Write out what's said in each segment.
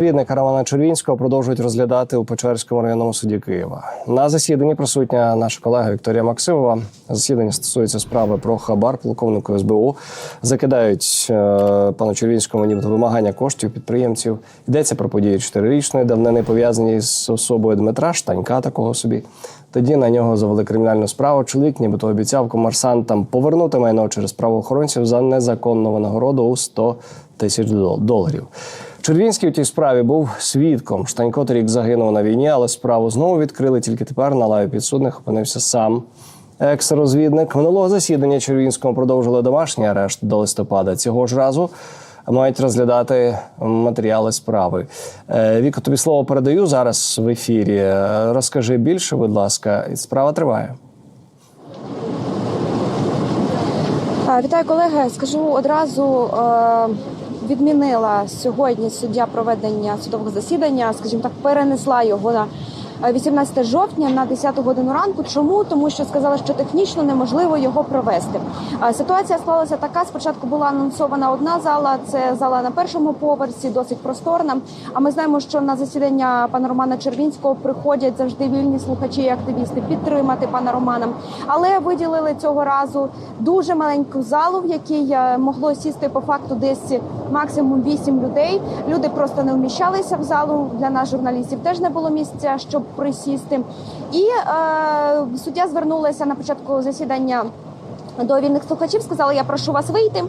Відника Романа Червінського продовжують розглядати у Печерському районному суді Києва. На засіданні присутня наша колега Вікторія Максимова. Засідання стосується справи про хабар полковнику СБУ. Закидають е, пану Червінському нібито вимагання коштів підприємців. Йдеться про події чотирирічної давнини пов'язані з особою Дмитра Штанька, такого собі. Тоді на нього завели кримінальну справу. Чоловік, нібито обіцяв комерсантам повернути майно через правоохоронців за незаконну винагороду у 100 тисяч доларів. Червінський у тій справі був свідком. Штанько торік загинув на війні, але справу знову відкрили тільки тепер на лаві підсудних опинився сам. Екс-розвідник минулого засідання Червінському продовжили домашній арешт до листопада. Цього ж разу мають розглядати матеріали справи. Е, Віко, тобі слово передаю зараз в ефірі. Е, Розкажи більше, будь ласка, справа триває. Вітаю, колеги. Скажу одразу. е, Відмінила сьогодні суддя проведення судового засідання, скажімо так, перенесла його на е, 18 жовтня на 10 годину ранку. Чому? Тому що сказали, що технічно неможливо його провести. Ситуація склалася така: спочатку була анонсована одна зала, це зала на першому поверсі, досить просторна. А ми знаємо, що на засідання пана Романа Червінського приходять завжди вільні слухачі і активісти підтримати пана Романа. Але виділили цього разу дуже маленьку залу, в якій е, могло сісти по факту десь максимум 8 людей. Люди просто не вміщалися в залу. Для нас, журналістів, теж не було місця, щоб присісти. І е, суддя звернулася на початку засідання до вільних слухачів. Сказала: Я прошу вас вийти.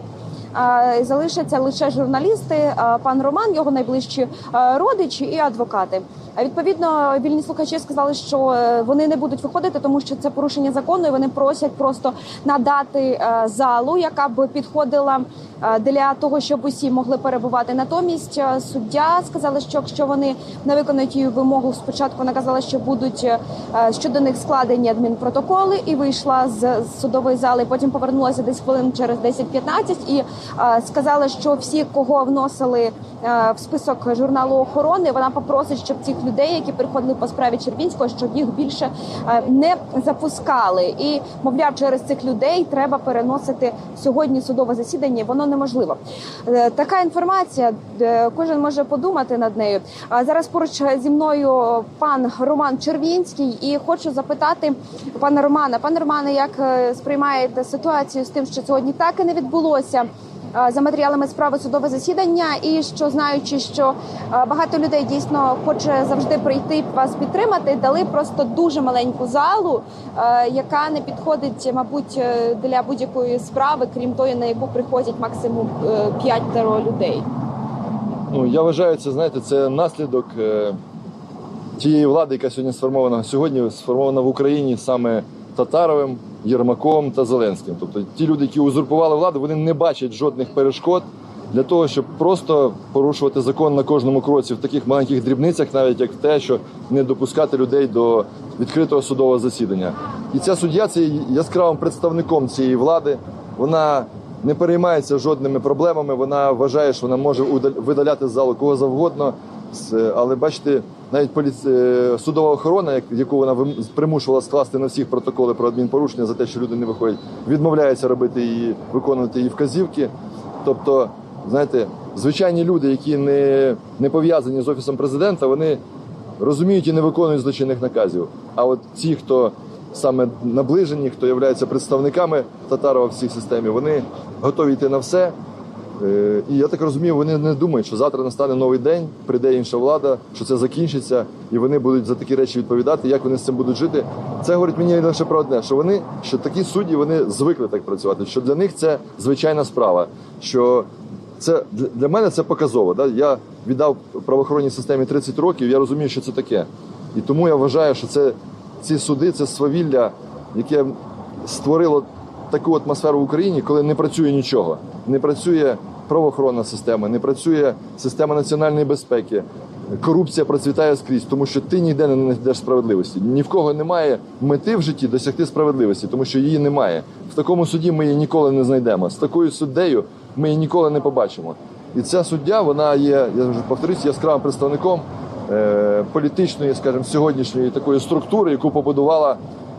Е, Залишаться лише журналісти, е, пан Роман, його найближчі е, родичі і адвокати. Відповідно, вільні слухачі сказали, що е, вони не будуть виходити, тому що це порушення закону. і Вони просять просто надати е, залу, яка б підходила е, для того, щоб усі могли перебувати. Натомість суддя сказали, що якщо вони не виконують її вимогу, спочатку наказала, що будуть щодо них складені адмінпротоколи, і вийшла з судової зали. Потім повернулася десь хвилин через 10-15 і сказала, що всі, кого вносили в список журналу охорони, вона попросить, щоб цих людей, які приходили по справі Червінського, щоб їх більше е, не запускали. І мовляв, через цих людей треба переносити сьогодні судове засідання. Воно неможливо. Е, Така інформація, е, кожен може подумати над нею. А зараз поруч зі мною пан Роман Червінський, і хочу запитати пана Романа. Пане Романе, як сприймаєте ситуацію з тим, що сьогодні так і не відбулося? Е, За матеріалами справи судове засідання, і що знаючи, що е, багато людей дійсно хоче завжди прийти вас підтримати, дали просто дуже маленьку залу, е, яка не підходить, мабуть, для будь-якої справи, крім тої, на яку приходять максимум е, п'ятеро людей. Ну, я вважаю, це знаєте, це наслідок тієї влади, яка сьогодні сформована сьогодні сформована в Україні саме Татаровим, Єрмаком та Зеленським. Тобто ті люди, які узурпували владу, вони не бачать жодних перешкод для того, щоб просто порушувати закон на кожному кроці в таких маленьких дрібницях, навіть як те, що не допускати людей до відкритого судового засідання. І ця суддя це яскравим представником цієї влади. Вона не переймається жодними проблемами. Вона вважає, що вона може видаляти з залу кого завгодно. Але бачите, навіть поліці... е, судова охорона, як- яку вона примушувала скласти на всіх протоколи про адмінпорушення за те, що люди не виходять, відмовляється робити її, виконувати її вказівки. Тобто, знаєте, звичайні люди, які не, не пов'язані з офісом президента, вони розуміють і не виконують злочинних наказів. А от ті, хто саме наближені, хто є представниками Татарова в цій системі, вони готові йти на все. Е, І я так розумію, вони не думають, що завтра настане новий день, прийде інша влада, що це закінчиться, і вони будуть за такі речі відповідати. Як вони з цим будуть жити? Це говорить мені лише про одне, що вони, що такі судді вони звикли так працювати. Що для них це звичайна справа. Що це для мене це показово. Да? Я віддав правоохоронній системі 30 років. Я розумію, що це таке. І тому я вважаю, що це ці суди, це свавілля, яке створило таку атмосферу в Україні, коли не працює нічого, не працює правоохоронна система, не працює система національної безпеки. Корупція процвітає скрізь, тому що ти ніде не знайдеш справедливості. Ні в кого немає мети в житті досягти справедливості, тому що її немає. В такому суді ми її ніколи не знайдемо. З такою суддею ми її ніколи не побачимо. І ця суддя, вона є, я вже повторюсь, яскравим представником е, політичної, скажімо, сьогоднішньої такої структури, яку побудувала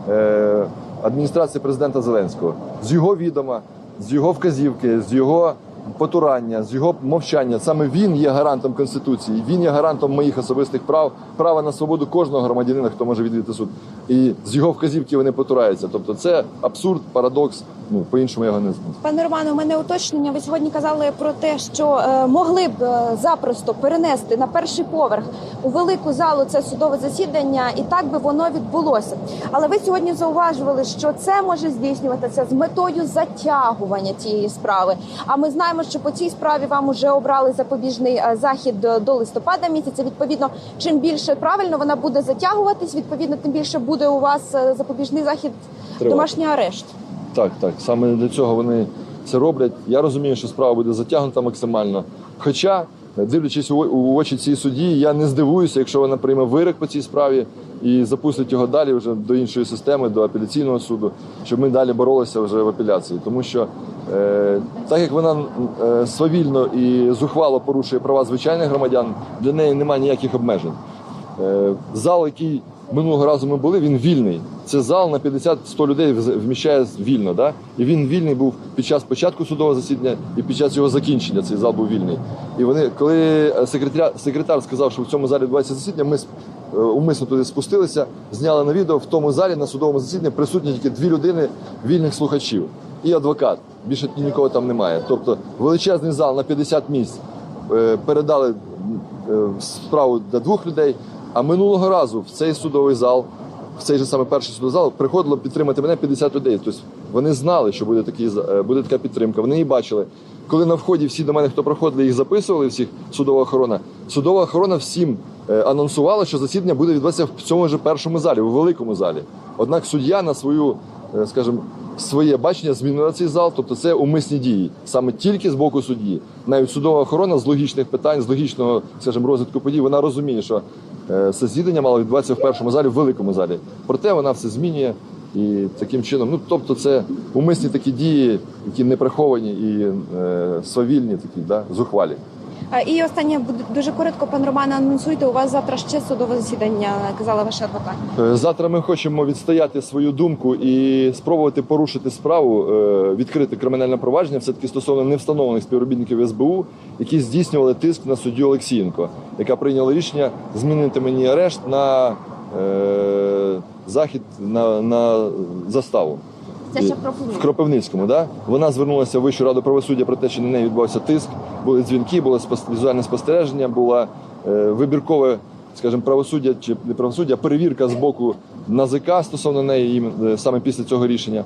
е, адміністрація президента Зеленського з його відома, з його вказівки, з його потурання, з його мовчання. Саме він є гарантом конституції. Він є гарантом моїх особистих прав, права на свободу кожного громадянина, хто може відвідати суд. І з його вказівки вони потураються. Тобто, це абсурд, парадокс. Ну по іншому я його не знаю. Пане Романе, у мене уточнення. Ви сьогодні казали про те, що е, могли б е, запросто перенести на перший поверх у велику залу це судове засідання, і так би воно відбулося. Але ви сьогодні зауважували, що це може здійснюватися з метою затягування цієї справи. А ми знаємо, що по цій справі вам уже обрали запобіжний е, захід до- листопада місяця. Відповідно, чим більше правильно вона буде затягуватись, відповідно, тим більше буде у вас запобіжний захід, Тривати. домашній арешт. Так, так. Саме для цього вони це роблять. Я розумію, що справа буде затягнута максимально. Хоча, дивлячись у очі цій судді, я не здивуюся, якщо вона прийме вирок по цій справі і запустить його далі вже до іншої системи, до апеляційного суду, щоб ми далі боролися вже в апеляції. Тому що е, так як вона е, свавільно і зухвало порушує права звичайних громадян, для неї немає ніяких обмежень. Е, Зал, який минулого разу ми були, він вільний. Це зал на 50-100 людей вміщає вільно. Да? І він вільний був під час початку судового засідання і під час його закінчення. Цей зал був вільний. І вони, коли е, секретар, секретар сказав, що в цьому залі відбувається засідання, ми е, умисно туди спустилися, зняли на відео. В тому залі на судовому засіданні присутні тільки дві людини вільних слухачів і адвокат. Більше нікого там немає. Тобто величезний зал на 50 місць е, передали справу для двох людей. А минулого разу в цей судовий зал, в цей же саме перший судовий зал, приходило підтримати мене 50 людей. Тобто вони знали, що буде, такий, е, буде така підтримка. Вони її бачили. Коли на вході всі до мене, хто проходили, їх записували, всіх судова охорона. Судова охорона всім е, анонсувала, що засідання буде відбуватися в цьому ж першому залі, у великому залі. Однак суддя на свою, е, скажімо, своє бачення змінила цей зал, тобто це умисні дії, саме тільки з боку судді. Навіть судова охорона з логічних питань, з логічного, скажімо, розвитку подій, вона розуміє, що е, засідання мало відбуватися в першому залі, в великому залі. Проте вона все змінює і таким чином, ну тобто, це умисні такі дії, які не приховані і е, свавільні, такі да, зухвалі. А, І останнє дуже коротко, пан Роман, анонсуйте. У вас завтра ще судове засідання, казала ваша адвокат. Е, Завтра ми хочемо відстояти свою думку і спробувати порушити справу, е, відкрити кримінальне провадження все таки стосовно невстановлених співробітників СБУ, які здійснювали тиск на суддю Олексієнко, яка прийняла рішення змінити мені арешт на е, захід на, на заставу. Це ще в Кропивницькому. Да? Вона звернулася в Вищу раду правосуддя про те, що на неї відбувався тиск, були дзвінки, було візуальне спостереження, була е, вибіркове, скажімо, правосуддя чи не правосуддя, перевірка з боку НАЗК стосовно неї е, саме після цього рішення.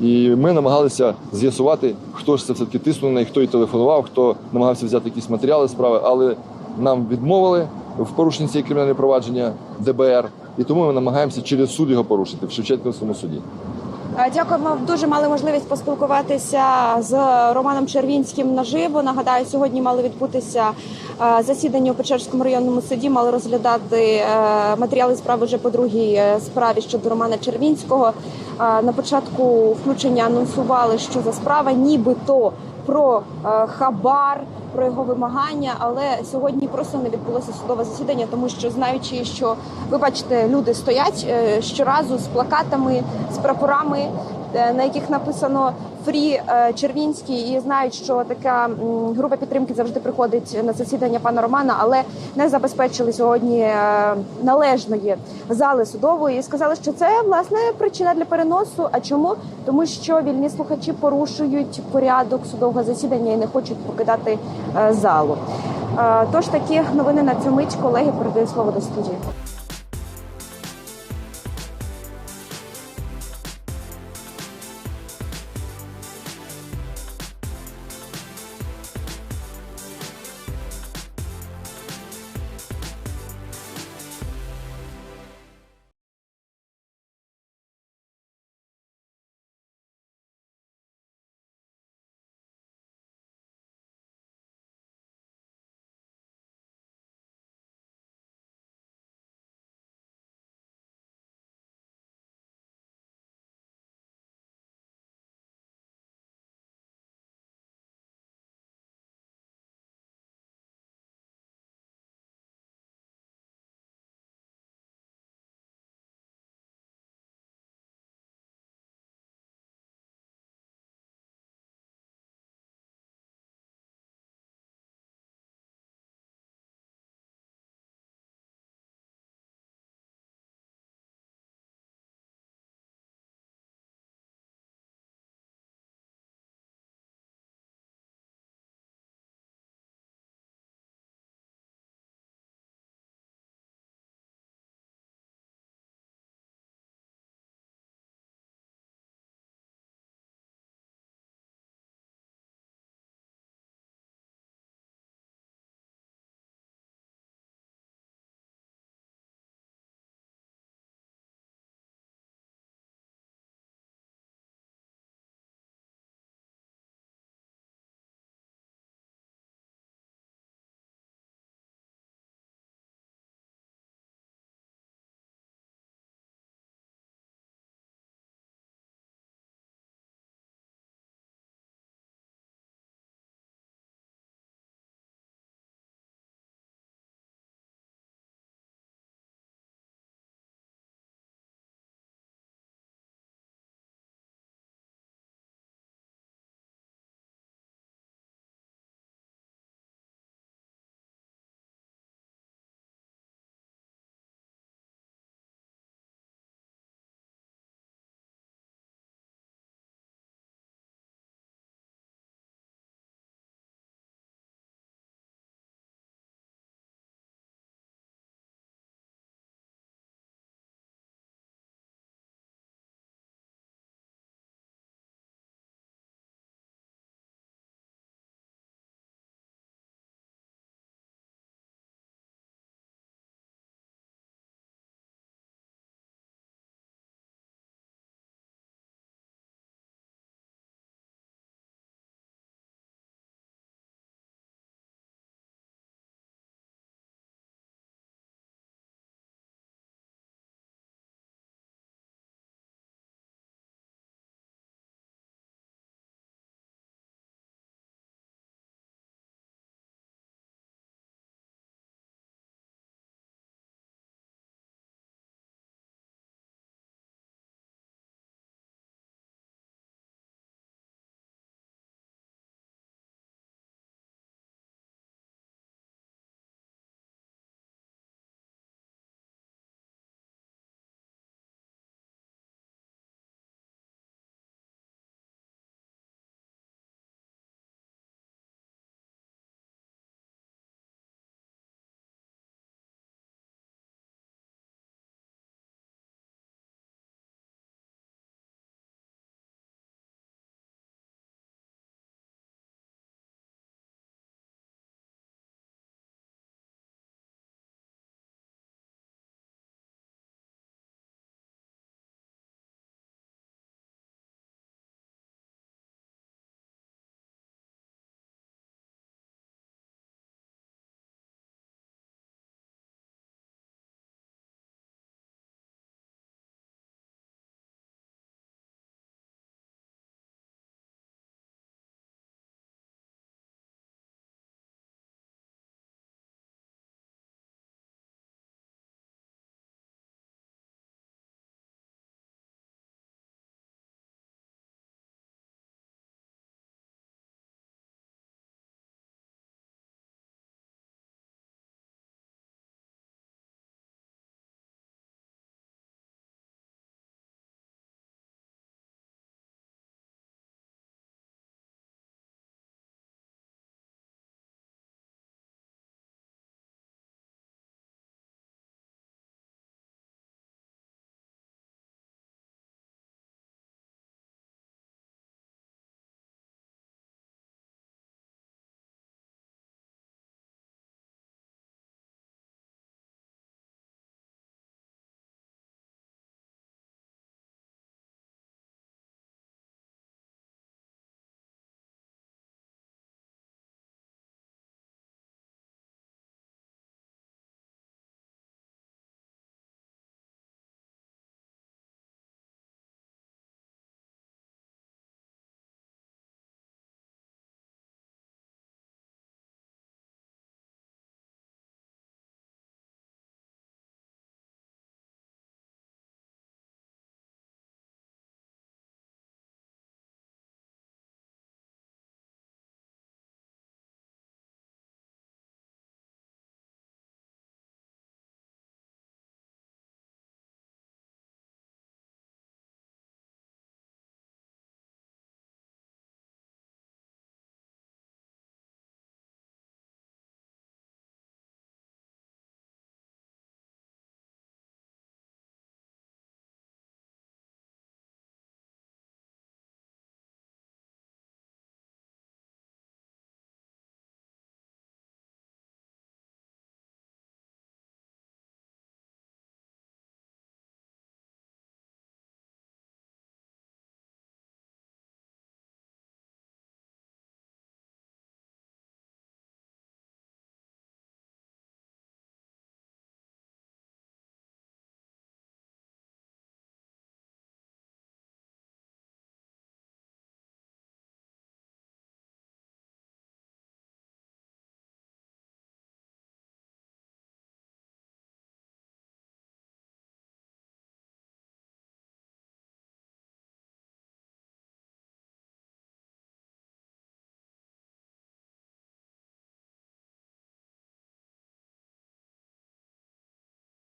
І ми намагалися з'ясувати, хто ж це все-таки тиснув на неї, хто їй телефонував, хто намагався взяти якісь матеріали справи, але нам відмовили в порушенні цієї кримінальної провадження ДБР. І тому ми намагаємося через суд його порушити в Шевченківському суді. Е, Дякуємо. Дуже мали можливість поспілкуватися з Романом Червінським наживо. Нагадаю, сьогодні мали відбутися е, засідання у Печерському районному суді. Мали розглядати е, матеріали справи вже по другій справі щодо Романа Червінського. На початку включення анонсували, що за справа нібито про хабар. Про його вимагання, але сьогодні просто не відбулося судове засідання, тому що знаючи, що ви бачите, люди стоять е, щоразу з плакатами, з прапорами, на яких написано Фрі е, Червінський, і знають, що така група підтримки завжди приходить на засідання пана Романа, але не забезпечили сьогодні е, належної зали судової. І сказали, що це власне причина для переносу. А чому? Тому що вільні слухачі порушують порядок судового засідання і не хочуть покидати е, залу. Е, Тож такі новини на цю мить колеги передаю слово до студії.